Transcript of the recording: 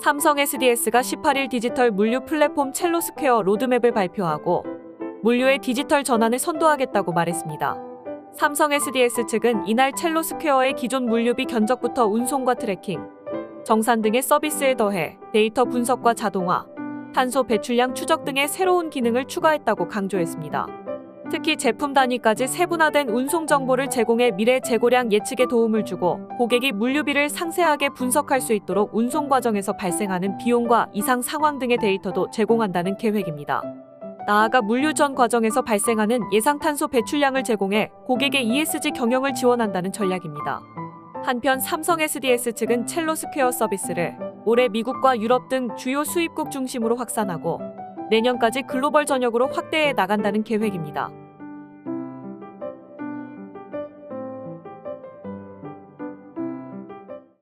삼성 SDS가 18일 디지털 물류 플랫폼 첼로스퀘어 로드맵을 발표하고 물류의 디지털 전환을 선도하겠다고 말했습니다. 삼성 SDS 측은 이날 첼로스퀘어의 기존 물류비 견적부터 운송과 트래킹, 정산 등의 서비스에 더해 데이터 분석과 자동화, 탄소 배출량 추적 등의 새로운 기능을 추가했다고 강조했습니다. 특히 제품 단위까지 세분화된 운송 정보를 제공해 미래 재고량 예측에 도움을 주고 고객이 물류비를 상세하게 분석할 수 있도록 운송 과정에서 발생하는 비용과 이상 상황 등의 데이터도 제공한다는 계획입니다. 나아가 물류 전 과정에서 발생하는 예상 탄소 배출량을 제공해 고객의 ESG 경영을 지원한다는 전략입니다. 한편 삼성 SDS 측은 첼로스퀘어 서비스를 올해 미국과 유럽 등 주요 수입국 중심으로 확산하고 내년까지 글로벌 전역으로 확대해 나간다는 계획입니다.